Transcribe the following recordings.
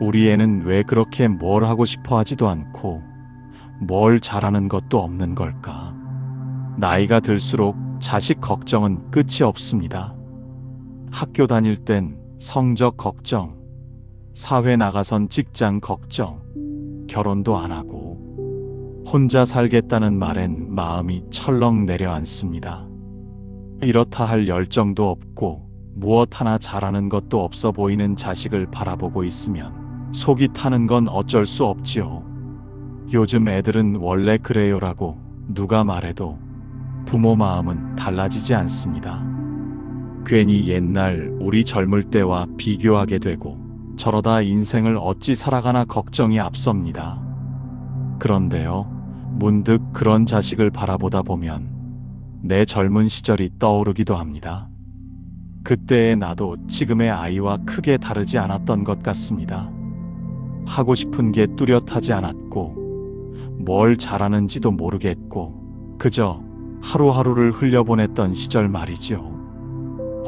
우리 애는 왜 그렇게 뭘 하고 싶어 하지도 않고 뭘 잘하는 것도 없는 걸까? 나이가 들수록 자식 걱정은 끝이 없습니다. 학교 다닐 땐 성적 걱정, 사회 나가선 직장 걱정, 결혼도 안 하고 혼자 살겠다는 말엔 마음이 철렁 내려앉습니다. 이렇다 할 열정도 없고 무엇 하나 잘하는 것도 없어 보이는 자식을 바라보고 있으면 속이 타는 건 어쩔 수 없지요. 요즘 애들은 원래 그래요라고 누가 말해도 부모 마음은 달라지지 않습니다. 괜히 옛날 우리 젊을 때와 비교하게 되고 저러다 인생을 어찌 살아가나 걱정이 앞섭니다. 그런데요, 문득 그런 자식을 바라보다 보면 내 젊은 시절이 떠오르기도 합니다. 그때의 나도 지금의 아이와 크게 다르지 않았던 것 같습니다. 하고 싶은 게 뚜렷하지 않았고, 뭘 잘하는지도 모르겠고, 그저 하루하루를 흘려보냈던 시절 말이지요.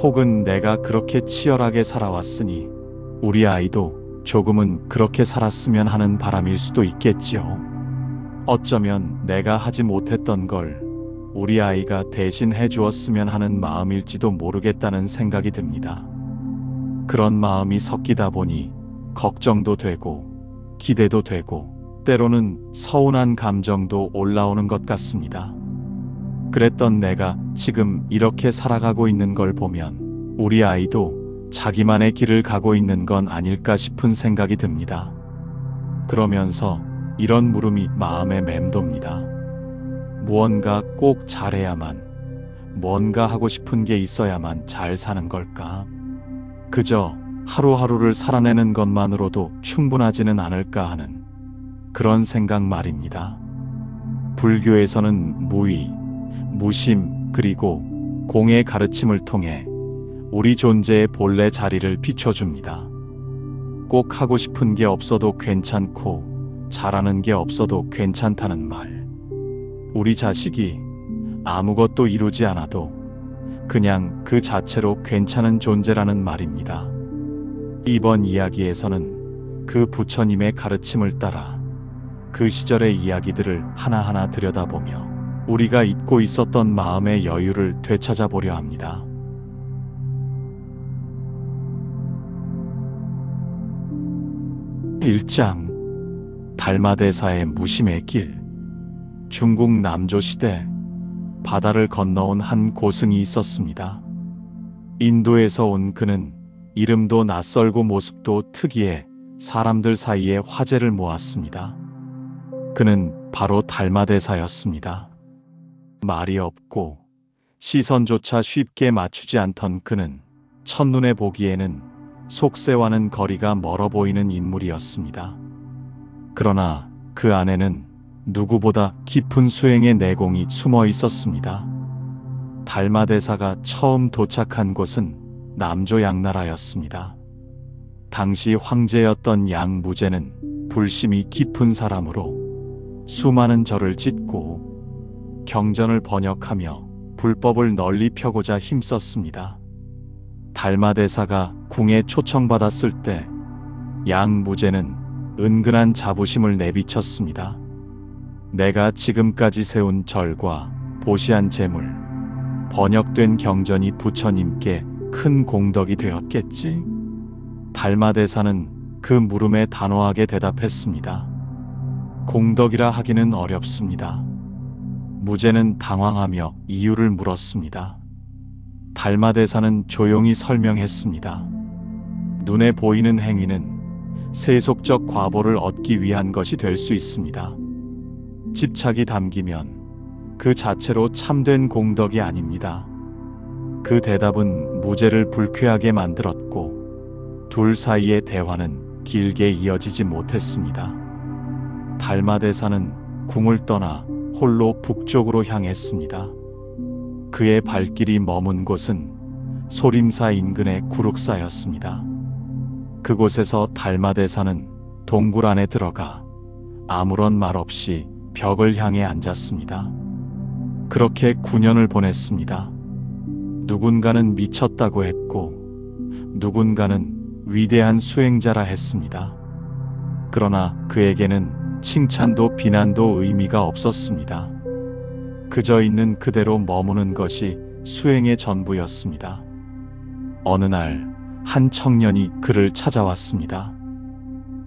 혹은 내가 그렇게 치열하게 살아왔으니, 우리 아이도 조금은 그렇게 살았으면 하는 바람일 수도 있겠지요. 어쩌면 내가 하지 못했던 걸 우리 아이가 대신 해주었으면 하는 마음일지도 모르겠다는 생각이 듭니다. 그런 마음이 섞이다 보니 걱정도 되고 기대도 되고 때로는 서운한 감정도 올라오는 것 같습니다. 그랬던 내가 지금 이렇게 살아가고 있는 걸 보면 우리 아이도 자기만의 길을 가고 있는 건 아닐까 싶은 생각이 듭니다. 그러면서 이런 물음이 마음에 맴돕니다. 무언가 꼭 잘해야만, 뭔가 하고 싶은 게 있어야만 잘 사는 걸까? 그저 하루하루를 살아내는 것만으로도 충분하지는 않을까 하는 그런 생각 말입니다. 불교에서는 무의, 무심, 그리고 공의 가르침을 통해 우리 존재의 본래 자리를 비춰줍니다. 꼭 하고 싶은 게 없어도 괜찮고 잘하는 게 없어도 괜찮다는 말. 우리 자식이 아무것도 이루지 않아도 그냥 그 자체로 괜찮은 존재라는 말입니다. 이번 이야기에서는 그 부처님의 가르침을 따라 그 시절의 이야기들을 하나하나 들여다보며 우리가 잊고 있었던 마음의 여유를 되찾아보려 합니다. 1장 달마대사의 무심의 길 중국 남조 시대 바다를 건너온 한 고승이 있었습니다. 인도에서 온 그는 이름도 낯설고 모습도 특이해 사람들 사이에 화제를 모았습니다. 그는 바로 달마대사였습니다. 말이 없고 시선조차 쉽게 맞추지 않던 그는 첫눈에 보기에는 속세와는 거리가 멀어 보이는 인물이었습니다. 그러나 그 안에는 누구보다 깊은 수행의 내공이 숨어 있었습니다. 달마대사가 처음 도착한 곳은 남조 양나라였습니다. 당시 황제였던 양무제는 불심이 깊은 사람으로 수많은 절을 짓고 경전을 번역하며 불법을 널리 펴고자 힘썼습니다. 달마대사가 궁에 초청받았을 때 양무제는 은근한 자부심을 내비쳤습니다. 내가 지금까지 세운 절과 보시한 재물, 번역된 경전이 부처님께 큰 공덕이 되었겠지? 달마대사는 그 물음에 단호하게 대답했습니다. 공덕이라 하기는 어렵습니다. 무제는 당황하며 이유를 물었습니다. 달마대사는 조용히 설명했습니다. 눈에 보이는 행위는 세속적 과보를 얻기 위한 것이 될 수 있습니다. 집착이 담기면 그 자체로 참된 공덕이 아닙니다. 그 대답은 무죄를 불쾌하게 만들었고 둘 사이의 대화는 길게 이어지지 못했습니다. 달마 대사는 궁을 떠나 홀로 북쪽으로 향했습니다. 그의 발길이 머문 곳은 소림사 인근의 구룩사였습니다. 그곳에서 달마 대사는 동굴 안에 들어가 아무런 말 없이 벽을 향해 앉았습니다. 그렇게 9년을 보냈습니다. 누군가는 미쳤다고 했고, 누군가는 위대한 수행자라 했습니다. 그러나 그에게는 칭찬도 비난도 의미가 없었습니다. 그저 있는 그대로 머무는 것이 수행의 전부였습니다. 어느 날 한 청년이 그를 찾아왔습니다.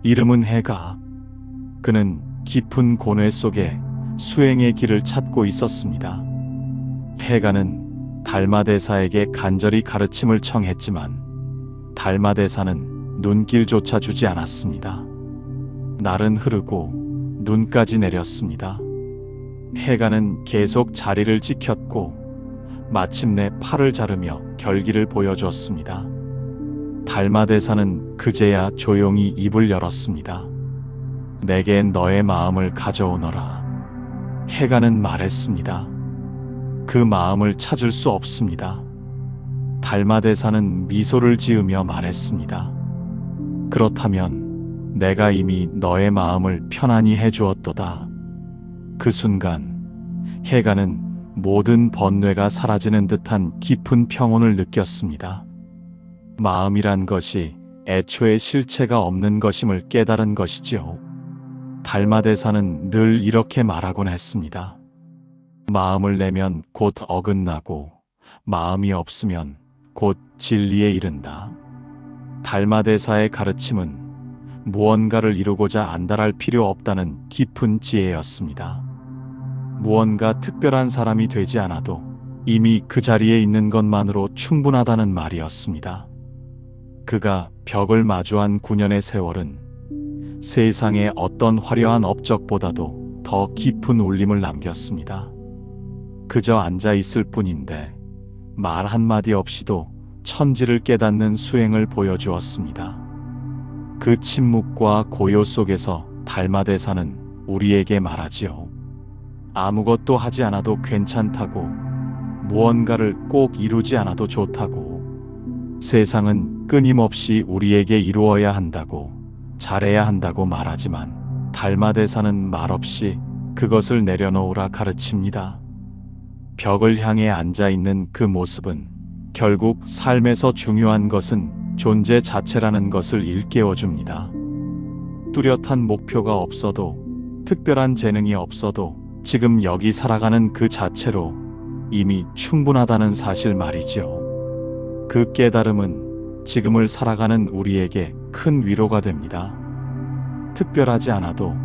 이름은 해가. 그는 깊은 고뇌 속에 수행의 길을 찾고 있었습니다. 해가는 달마대사에게 간절히 가르침을 청했지만 달마대사는 눈길조차 주지 않았습니다. 날은 흐르고 눈까지 내렸습니다. 해가는 계속 자리를 지켰고 마침내 팔을 자르며 결기를 보여주었습니다. 달마대사는 그제야 조용히 입을 열었습니다. 내게 너의 마음을 가져오너라. 해가는 말했습니다. 그 마음을 찾을 수 없습니다. 달마대사는 미소를 지으며 말했습니다. 그렇다면 내가 이미 너의 마음을 편안히 해주었도다. 그 순간 해가는 모든 번뇌가 사라지는 듯한 깊은 평온을 느꼈습니다. 마음이란 것이 애초에 실체가 없는 것임을 깨달은 것이지요. 달마대사는 늘 이렇게 말하곤 했습니다. 마음을 내면 곧 어긋나고 마음이 없으면 곧 진리에 이른다. 달마대사의 가르침은 무언가를 이루고자 안달할 필요 없다는 깊은 지혜였습니다. 무언가 특별한 사람이 되지 않아도 이미 그 자리에 있는 것만으로 충분하다는 말이었습니다. 그가 벽을 마주한 9년의 세월은 세상의 어떤 화려한 업적보다도 더 깊은 울림을 남겼습니다. 그저 앉아 있을 뿐인데 말 한마디 없이도 천지를 깨닫는 수행을 보여주었습니다. 그 침묵과 고요 속에서 달마대사는 우리에게 말하지요. 아무것도 하지 않아도 괜찮다고, 무언가를 꼭 이루지 않아도 좋다고, 세상은 끊임없이 우리에게 이루어야 한다고, 잘해야 한다고 말하지만, 달마대사는 말없이 그것을 내려놓으라 가르칩니다. 벽을 향해 앉아 있는 그 모습은 결국 삶에서 중요한 것은 존재 자체라는 것을 일깨워 줍니다. 뚜렷한 목표가 없어도 특별한 재능이 없어도 지금 여기 살아가는 그 자체로 이미 충분하다는 사실 말이지요. 그 깨달음은 지금을 살아가는 우리에게 큰 위로가 됩니다. 특별하지 않아도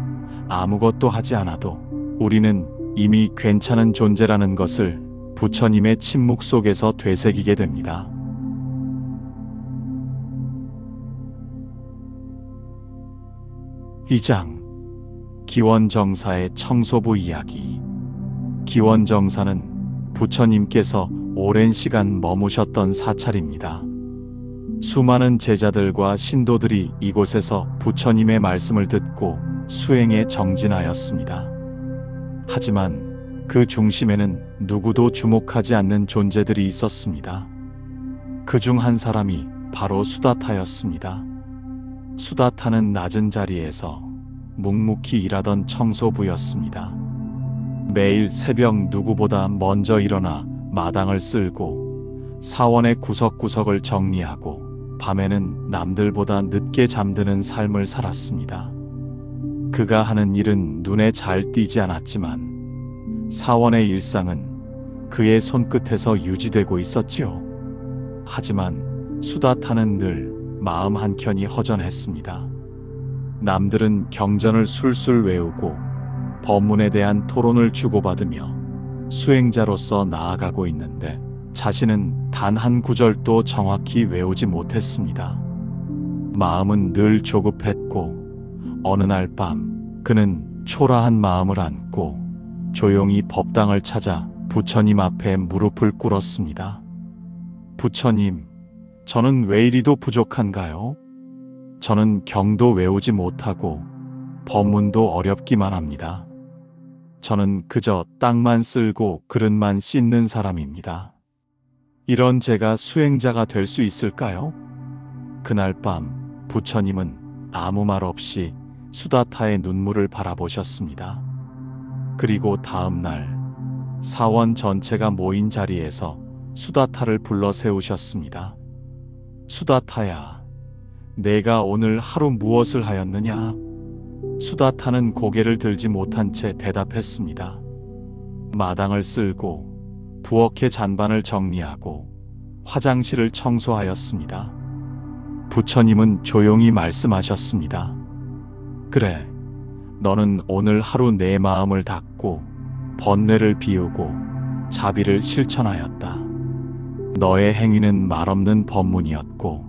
아무것도 하지 않아도 우리는 이미 괜찮은 존재라는 것을 부처님의 침묵 속에서 되새기게 됩니다. 이장 기원정사의 청소부 이야기 기원정사는 부처님께서 오랜 시간 머무셨던 사찰입니다. 수많은 제자들과 신도들이 이곳에서 부처님의 말씀을 듣고 수행에 정진하였습니다. 하지만 그 중심에는 누구도 주목하지 않는 존재들이 있었습니다. 그 중 한 사람이 바로 수다타였습니다. 수다타는 낮은 자리에서 묵묵히 일하던 청소부였습니다. 매일 새벽 누구보다 먼저 일어나 마당을 쓸고 사원의 구석구석을 정리하고 밤에는 남들보다 늦게 잠드는 삶을 살았습니다. 그가 하는 일은 눈에 잘 띄지 않았지만 사원의 일상은 그의 손끝에서 유지되고 있었지요. 하지만 수다 타는 늘 마음 한켠이 허전했습니다. 남들은 경전을 술술 외우고 법문에 대한 토론을 주고받으며 수행자로서 나아가고 있는데 자신은 단 한 구절도 정확히 외우지 못했습니다. 마음은 늘 조급했고 어느 날 밤 그는 초라한 마음을 안고 조용히 법당을 찾아 부처님 앞에 무릎을 꿇었습니다. 부처님, 저는 왜 이리도 부족한가요? 저는 경도 외우지 못하고 법문도 어렵기만 합니다. 저는 그저 땅만 쓸고 그릇만 씻는 사람입니다. 이런 제가 수행자가 될 수 있을까요? 그날 밤 부처님은 아무 말 없이 수다타의 눈물을 바라보셨습니다. 그리고 다음 날 사원 전체가 모인 자리에서 수다타를 불러 세우셨습니다. 수다타야, 내가 오늘 하루 무엇을 하였느냐? 수다 타는 고개를 들지 못한 채 대답했습니다. 마당을 쓸고 부엌의 잔반을 정리하고 화장실을 청소하였습니다. 부처님은 조용히 말씀하셨습니다. 그래, 너는 오늘 하루 내 마음을 닫고 번뇌를 비우고 자비를 실천하였다. 너의 행위는 말없는 법문이었고,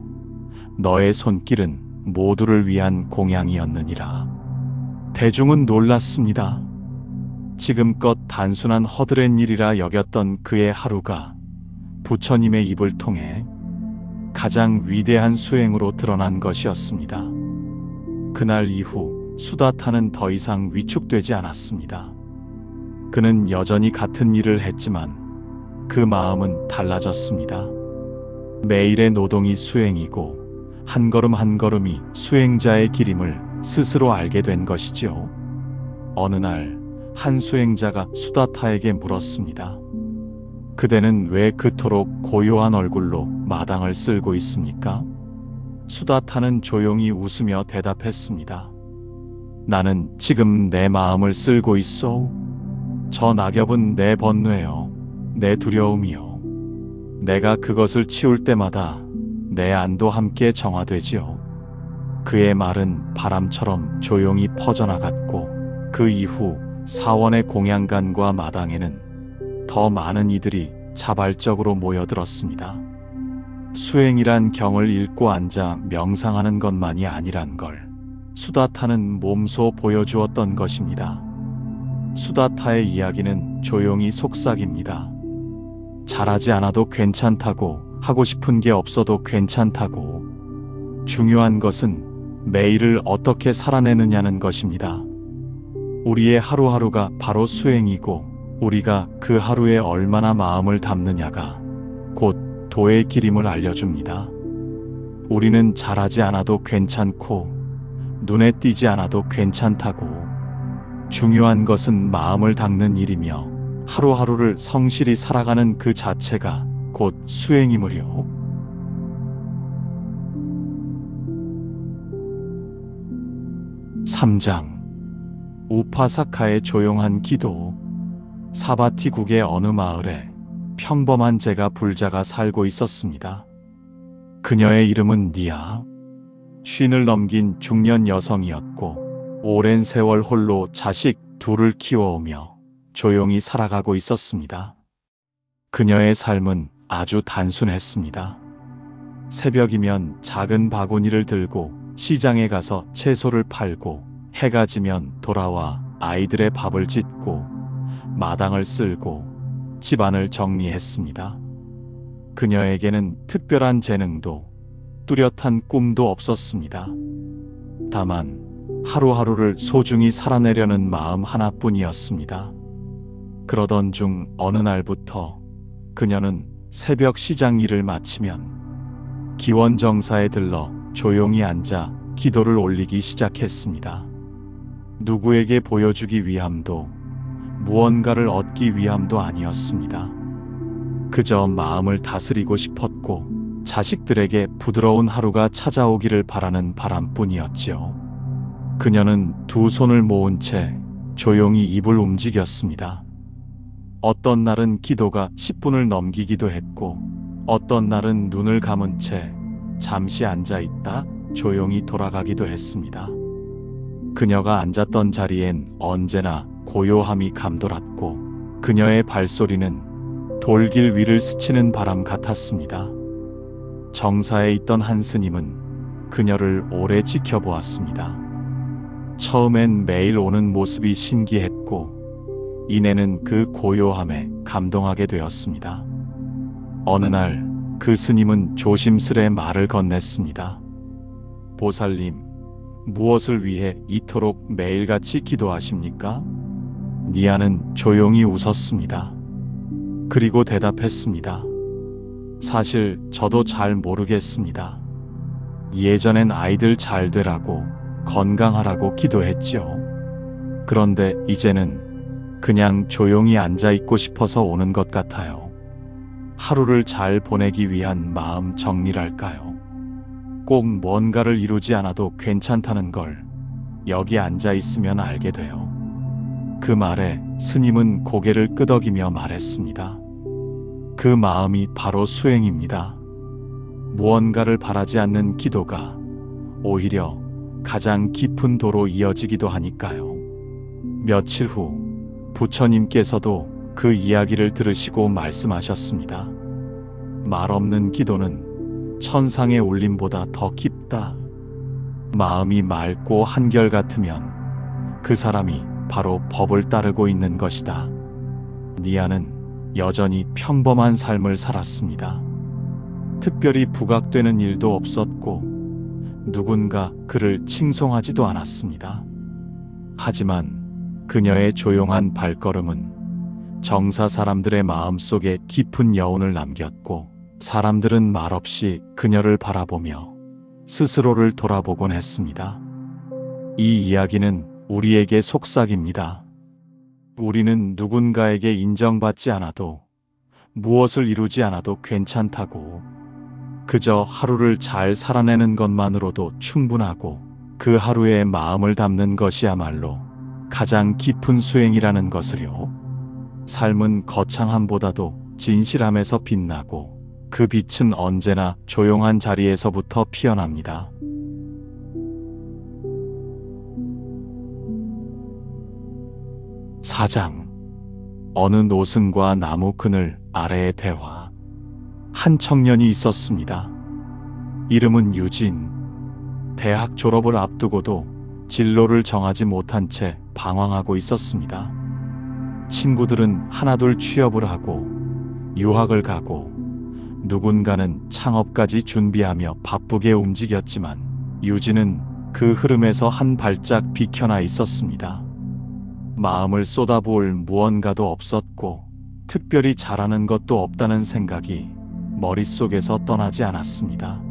너의 손길은 모두를 위한 공양이었느니라. 대중은 놀랐습니다. 지금껏 단순한 허드렛 일이라 여겼던 그의 하루가 부처님의 입을 통해 가장 위대한 수행으로 드러난 것이었습니다. 그날 이후 수다타는 더 이상 위축되지 않았습니다. 그는 여전히 같은 일을 했지만 그 마음은 달라졌습니다. 매일의 노동이 수행이고 한 걸음 한 걸음이 수행자의 길임을 스스로 알게 된 것이지요. 어느 날 한 수행자가 수다타에게 물었습니다. 그대는 왜 그토록 고요한 얼굴로 마당을 쓸고 있습니까? 수다타는 조용히 웃으며 대답했습니다. 나는 지금 내 마음을 쓸고 있어. 저 낙엽은 내 번뇌요, 내 두려움이요. 내가 그것을 치울 때마다 내 안도 함께 정화되지요. 그의 말은 바람처럼 조용히 퍼져나갔고 그 이후 사원의 공양간과 마당에는 더 많은 이들이 자발적으로 모여들었습니다. 수행이란 경을 읽고 앉아 명상하는 것만이 아니란 걸 수다타는 몸소 보여주었던 것입니다. 수다타의 이야기는 조용히 속삭입니다. 잘하지 않아도 괜찮다고 하고 싶은 게 없어도 괜찮다고 중요한 것은 매일을 어떻게 살아내느냐는 것입니다. 우리의 하루하루가 바로 수행이고 우리가 그 하루에 얼마나 마음을 담느냐가 곧 도의 길임을 알려줍니다. 우리는 잘하지 않아도 괜찮고 눈에 띄지 않아도 괜찮다고 중요한 것은 마음을 닦는 일이며 하루하루를 성실히 살아가는 그 자체가 곧 수행이므요. 3장 우파사카의 조용한 기도 사바티국의 어느 마을에 평범한 제가 불자가 살고 있었습니다. 그녀의 이름은 니아. 쉰을 넘긴 중년 여성이었고 오랜 세월 홀로 자식 둘을 키워오며 조용히 살아가고 있었습니다. 그녀의 삶은 아주 단순했습니다. 새벽이면 작은 바구니를 들고 시장에 가서 채소를 팔고 해가 지면 돌아와 아이들의 밥을 짓고 마당을 쓸고 집안을 정리했습니다. 그녀에게는 특별한 재능도 뚜렷한 꿈도 없었습니다. 다만 하루하루를 소중히 살아내려는 마음 하나뿐이었습니다. 그러던 중 어느 날부터 그녀는 새벽 시장 일을 마치면 기원정사에 들러 조용히 앉아 기도를 올리기 시작했습니다. 누구에게 보여주기 위함도 무언가를 얻기 위함도 아니었습니다. 그저 마음을 다스리고 싶었고 자식들에게 부드러운 하루가 찾아오기를 바라는 바람뿐이었지요. 그녀는 두 손을 모은 채 조용히 입을 움직였습니다. 어떤 날은 기도가 10분을 넘기기도 했고, 어떤 날은 눈을 감은 채 잠시 앉아 있다 조용히 돌아가기도 했습니다. 그녀가 앉았던 자리엔 언제나 고요함이 감돌았고, 그녀의 발소리는 돌길 위를 스치는 바람 같았습니다. 정사에 있던 한 스님은 그녀를 오래 지켜보았습니다. 처음엔 매일 오는 모습이 신기했고, 이내는 그 고요함에 감동하게 되었습니다. 어느 날 그 스님은 조심스레 말을 건넸습니다. 보살님, 무엇을 위해 이토록 매일같이 기도하십니까? 니아는 조용히 웃었습니다. 그리고 대답했습니다. 사실 저도 잘 모르겠습니다. 예전엔 아이들 잘 되라고 건강하라고 기도했지요. 그런데 이제는 그냥 조용히 앉아 있고 싶어서 오는 것 같아요. 하루를 잘 보내기 위한 마음 정리랄까요. 꼭 뭔가를 이루지 않아도 괜찮다는 걸 여기 앉아 있으면 알게 돼요. 그 말에 스님은 고개를 끄덕이며 말했습니다. 그 마음이 바로 수행입니다. 무언가를 바라지 않는 기도가 오히려 가장 깊은 도로 이어지기도 하니까요. 며칠 후 부처님께서도 그 이야기를 들으시고 말씀하셨습니다. 말 없는 기도는 천상의 울림보다 더 깊다. 마음이 맑고 한결 같으면 그 사람이 바로 법을 따르고 있는 것이다. 니아는 여전히 평범한 삶을 살았습니다. 특별히 부각되는 일도 없었고 누군가 그를 칭송하지도 않았습니다. 하지만 그녀의 조용한 발걸음은 정사 사람들의 마음속에 깊은 여운을 남겼고 사람들은 말없이 그녀를 바라보며 스스로를 돌아보곤 했습니다. 이 이야기는 우리에게 속삭입니다. 우리는 누군가에게 인정받지 않아도 무엇을 이루지 않아도 괜찮다고 그저 하루를 잘 살아내는 것만으로도 충분하고 그 하루에 마음을 담는 것이야말로 가장 깊은 수행이라는 것을요. 삶은 거창함보다도 진실함에서 빛나고 그 빛은 언제나 조용한 자리에서부터 피어납니다. 사장 어느 노승과 나무 그늘 아래의 대화 한 청년이 있었습니다. 이름은 유진. 대학 졸업을 앞두고도 진로를 정하지 못한 채 방황하고 있었습니다. 친구들은 하나둘 취업을 하고 유학을 가고 누군가는 창업까지 준비하며 바쁘게 움직였지만 유진은 그 흐름에서 한 발짝 비켜나 있었습니다. 마음을 쏟아부을 무언가도 없었고 특별히 잘하는 것도 없다는 생각이 머릿속에서 떠나지 않았습니다.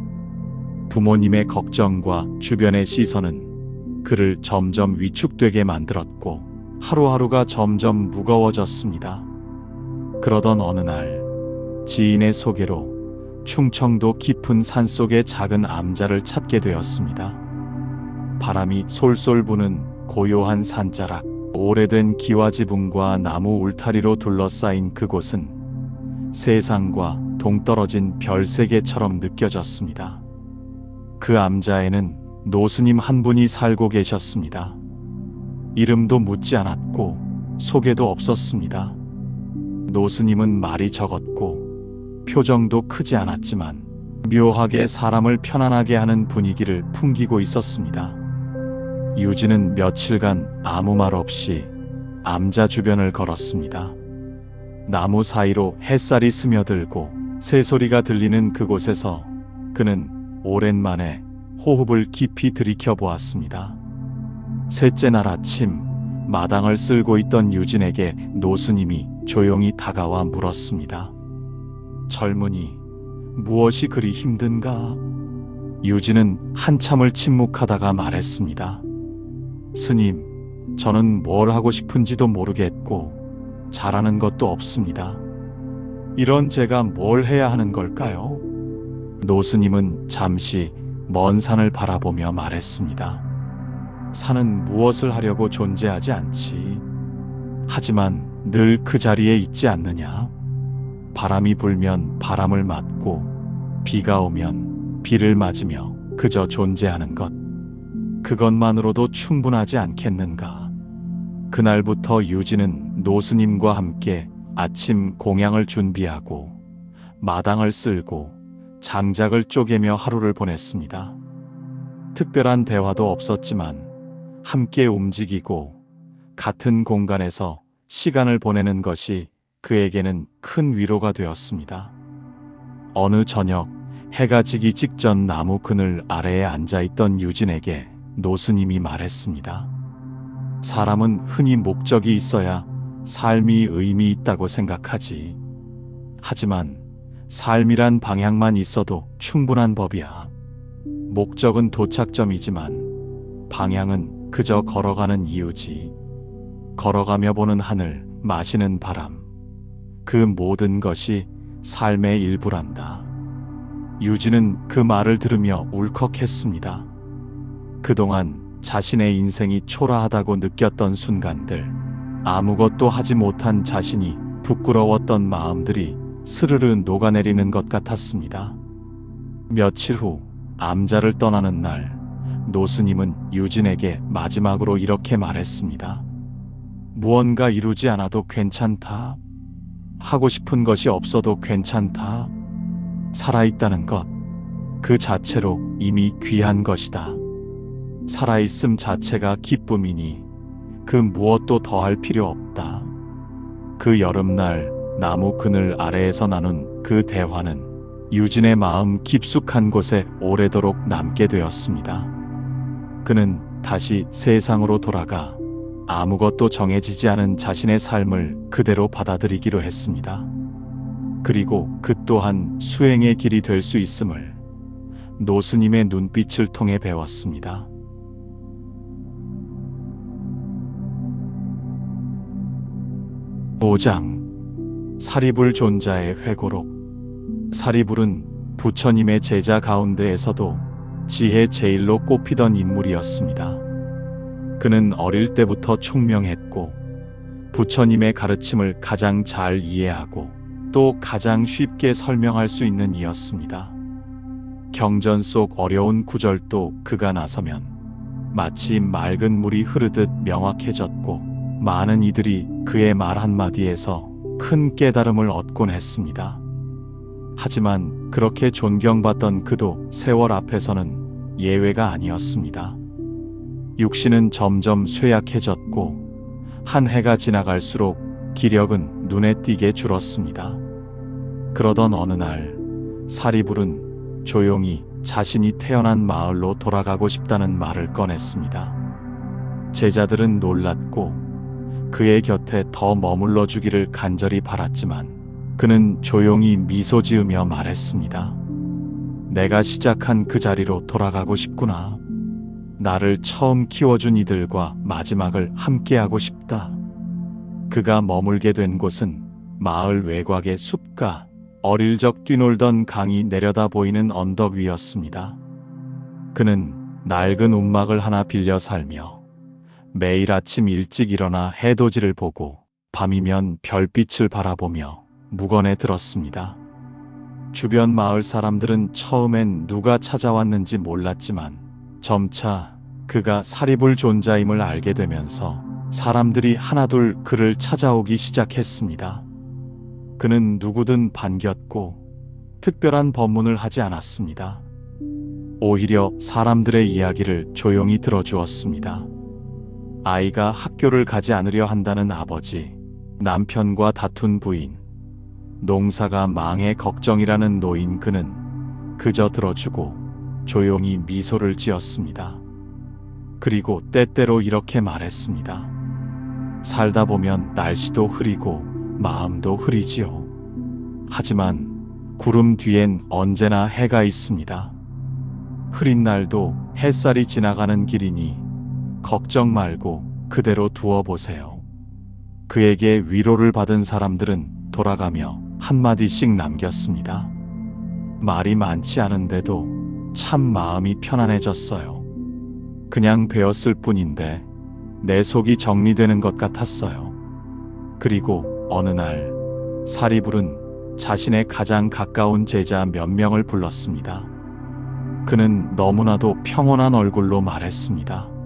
부모님의 걱정과 주변의 시선은 그를 점점 위축되게 만들었고 하루하루가 점점 무거워졌습니다. 그러던 어느 날 지인의 소개로 충청도 깊은 산속의 작은 암자를 찾게 되었습니다. 바람이 솔솔 부는 고요한 산자락, 오래된 기와 지붕과 나무 울타리로 둘러싸인 그곳은 세상과 동떨어진 별 세계처럼 느껴졌습니다. 그 암자에는 노스님 한 분이 살고 계셨습니다. 이름도 묻지 않았고 소개도 없었습니다. 노스님은 말이 적었고 표정도 크지 않았지만 묘하게 사람을 편안하게 하는 분위기를 풍기고 있었습니다. 유진은 며칠간 아무 말 없이 암자 주변을 걸었습니다. 나무 사이로 햇살이 스며들고 새소리가 들리는 그곳에서 그는 오랜만에 호흡을 깊이 들이켜 보았습니다. 셋째 날 아침 마당을 쓸고 있던 유진에게 노스님이 조용히 다가와 물었습니다. 젊은이, 무엇이 그리 힘든가? 유진은 한참을 침묵하다가 말했습니다. 스님, 저는 뭘 하고 싶은지도 모르겠고, 잘하는 것도 없습니다. 이런 제가 뭘 해야 하는 걸까요? 노스님은 잠시 먼 산을 바라보며 말했습니다. 산은 무엇을 하려고 존재하지 않지. 하지만 늘 그 자리에 있지 않느냐? 바람이 불면 바람을 맞고 비가 오면 비를 맞으며 그저 존재하는 것. 그것만으로도 충분하지 않겠는가? 그날부터 유진은 노스님과 함께 아침 공양을 준비하고 마당을 쓸고 장작을 쪼개며 하루를 보냈습니다. 특별한 대화도 없었지만 함께 움직이고 같은 공간에서 시간을 보내는 것이 그에게는 큰 위로가 되었습니다. 어느 저녁 해가 지기 직전 나무 그늘 아래에 앉아 있던 유진에게 노스님이 말했습니다. 사람은 흔히 목적이 있어야 삶이 의미 있다고 생각하지. 하지만 삶이란 방향만 있어도 충분한 법이야. 목적은 도착점이지만 방향은 그저 걸어가는 이유지. 걸어가며 보는 하늘, 마시는 바람. 그 모든 것이 삶의 일부란다. 유진은 그 말을 들으며 울컥했습니다. 그동안 자신의 인생이 초라하다고 느꼈던 순간들, 아무것도 하지 못한 자신이 부끄러웠던 마음들이 스르르 녹아내리는 것 같았습니다. 며칠 후 암자를 떠나는 날, 노스님은 유진에게 마지막으로 이렇게 말했습니다. 무언가 이루지 않아도 괜찮다. 하고 싶은 것이 없어도 괜찮다. 살아있다는 것, 그 자체로 이미 귀한 것이다. 살아있음 자체가 기쁨이니 그 무엇도 더할 필요 없다. 그 여름날 나무 그늘 아래에서 나눈 그 대화는 유진의 마음 깊숙한 곳에 오래도록 남게 되었습니다. 그는 다시 세상으로 돌아가 아무것도 정해지지 않은 자신의 삶을 그대로 받아들이기로 했습니다. 그리고 그 또한 수행의 길이 될 수 있음을 노스님의 눈빛을 통해 배웠습니다. 오장 사리불 존자의 회고록 사리불은 부처님의 제자 가운데에서도 지혜 제일로 꼽히던 인물이었습니다. 그는 어릴 때부터 총명했고 부처님의 가르침을 가장 잘 이해하고 또 가장 쉽게 설명할 수 있는 이였습니다. 경전 속 어려운 구절도 그가 나서면 마치 맑은 물이 흐르듯 명확해졌고 많은 이들이 그의 말 한마디에서 큰 깨달음을 얻곤 했습니다. 하지만 그렇게 존경받던 그도 세월 앞에서는 예외가 아니었습니다. 육신은 점점 쇠약해졌고 한 해가 지나갈수록 기력은 눈에 띄게 줄었습니다. 그러던 어느 날 사리불은 조용히 자신이 태어난 마을로 돌아가고 싶다는 말을 꺼냈습니다. 제자들은 놀랐고 그의 곁에 더 머물러 주기를 간절히 바랐지만 그는 조용히 미소 지으며 말했습니다. 내가 시작한 그 자리로 돌아가고 싶구나. 나를 처음 키워준 이들과 마지막을 함께하고 싶다. 그가 머물게 된 곳은 마을 외곽의 숲과 어릴 적 뛰놀던 강이 내려다 보이는 언덕 위였습니다. 그는 낡은 움막을 하나 빌려 살며 매일 아침 일찍 일어나 해돋이를 보고 밤이면 별빛을 바라보며 묵언에 들었습니다. 주변 마을 사람들은 처음엔 누가 찾아왔는지 몰랐지만 점차 그가 사리불 존자임을 알게 되면서 사람들이 하나둘 그를 찾아오기 시작했습니다. 그는 누구든 반겼고 특별한 법문을 하지 않았습니다. 오히려 사람들의 이야기를 조용히 들어주었습니다. 아이가 학교를 가지 않으려 한다는 아버지, 남편과 다툰 부인, 농사가 망해 걱정이라는 노인 그는 그저 들어주고 조용히 미소를 지었습니다. 그리고 때때로 이렇게 말했습니다. 살다 보면 날씨도 흐리고 마음도 흐리지요. 하지만 구름 뒤엔 언제나 해가 있습니다. 흐린 날도 햇살이 지나가는 길이니 걱정 말고 그대로 두어보세요. 그에게 위로를 받은 사람들은 돌아가며 한마디씩 남겼습니다. 말이 많지 않은데도 참 마음이 편안해졌어요. 그냥 배웠을 뿐인데 내 속이 정리되는 것 같았어요. 그리고 어느 날 사리불은 자신의 가장 가까운 제자 몇 명을 불렀습니다. 그는 너무나도 평온한 얼굴로 말했습니다.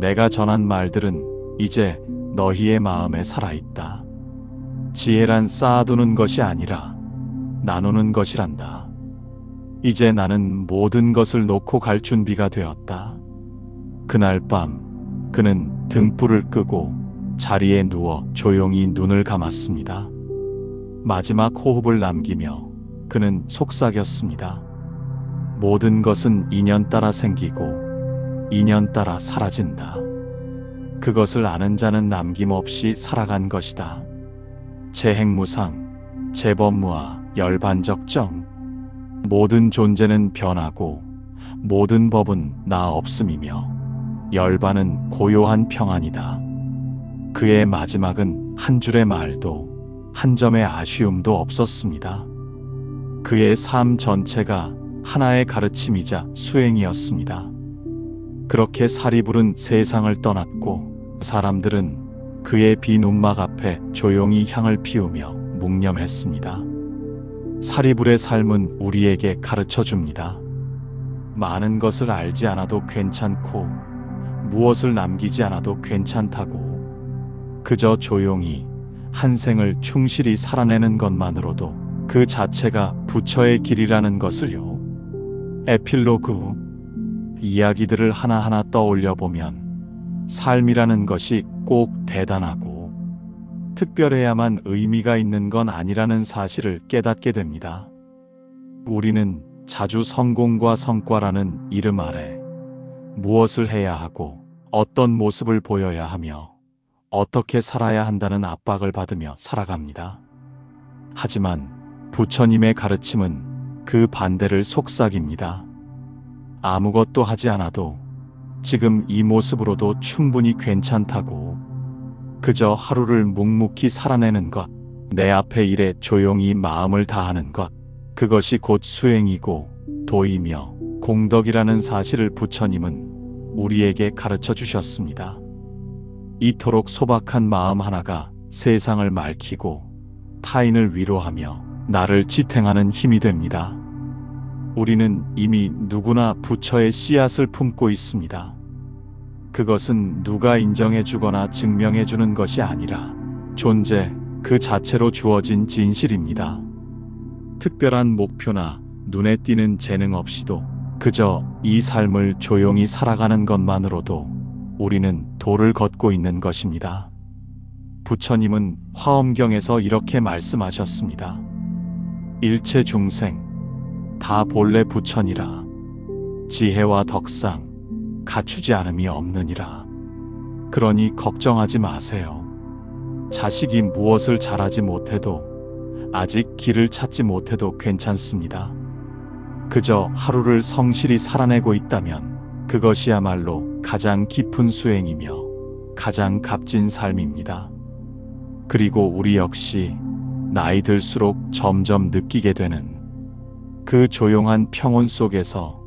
내가 전한 말들은 이제 너희의 마음에 살아있다. 지혜란 쌓아두는 것이 아니라 나누는 것이란다. 이제 나는 모든 것을 놓고 갈 준비가 되었다. 그날 밤 그는 등불을 끄고 자리에 누워 조용히 눈을 감았습니다. 마지막 호흡을 남기며 그는 속삭였습니다. 모든 것은 인연 따라 생기고 인연 따라 사라진다. 그것을 아는 자는 남김없이 살아간 것이다. 재행무상, 재범무아, 열반적정. 모든 존재는 변하고 모든 법은 나 없음이며 열반은 고요한 평안이다. 그의 마지막은 한 줄의 말도 한 점의 아쉬움도 없었습니다. 그의 삶 전체가 하나의 가르침이자 수행이었습니다. 그렇게 살이 부른 세상을 떠났고 사람들은 그의 빈 움막 앞에 조용히 향을 피우며 묵념했습니다. 사리불의 삶은 우리에게 가르쳐 줍니다. 많은 것을 알지 않아도 괜찮고 무엇을 남기지 않아도 괜찮다고 그저 조용히 한 생을 충실히 살아내는 것만으로도 그 자체가 부처의 길이라는 것을요. 에필로그 이야기들을 하나하나 떠올려 보면 삶이라는 것이 꼭 대단하고 특별해야만 의미가 있는 건 아니라는 사실을 깨닫게 됩니다. 우리는 자주 성공과 성과라는 이름 아래 무엇을 해야 하고 어떤 모습을 보여야 하며 어떻게 살아야 한다는 압박을 받으며 살아갑니다. 하지만 부처님의 가르침은 그 반대를 속삭입니다. 아무것도 하지 않아도 지금 이 모습으로도 충분히 괜찮다고 그저 하루를 묵묵히 살아내는 것, 내 앞의 일에 조용히 마음을 다하는 것, 그것이 곧 수행이고 도이며 공덕이라는 사실을 부처님은 우리에게 가르쳐 주셨습니다. 이토록 소박한 마음 하나가 세상을 맑히고 타인을 위로하며 나를 지탱하는 힘이 됩니다. 우리는 이미 누구나 부처의 씨앗을 품고 있습니다. 그것은 누가 인정해 주거나 증명해 주는 것이 아니라 존재 그 자체로 주어진 진실입니다. 특별한 목표나 눈에 띄는 재능 없이도 그저 이 삶을 조용히 살아가는 것만으로도 우리는 도를 걷고 있는 것입니다. 부처님은 화엄경에서 이렇게 말씀하셨습니다. 일체 중생, 다 본래 부처니라. 지혜와 덕상, 갖추지 않음이 없느니라. 그러니 걱정하지 마세요. 자식이 무엇을 잘하지 못해도 아직 길을 찾지 못해도 괜찮습니다. 그저 하루를 성실히 살아내고 있다면 그것이야말로 가장 깊은 수행이며 가장 값진 삶입니다. 그리고 우리 역시 나이 들수록 점점 느끼게 되는 그 조용한 평온 속에서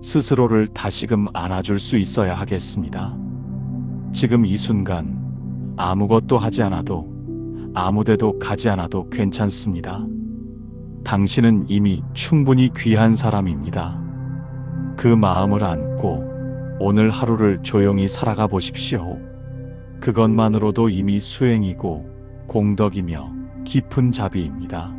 스스로를 다시금 안아줄 수 있어야 하겠습니다. 지금 이 순간 아무것도 하지 않아도 아무데도 가지 않아도 괜찮습니다. 당신은 이미 충분히 귀한 사람입니다. 그 마음을 안고 오늘 하루를 조용히 살아가 보십시오. 그것만으로도 이미 수행이고 공덕이며 깊은 자비입니다.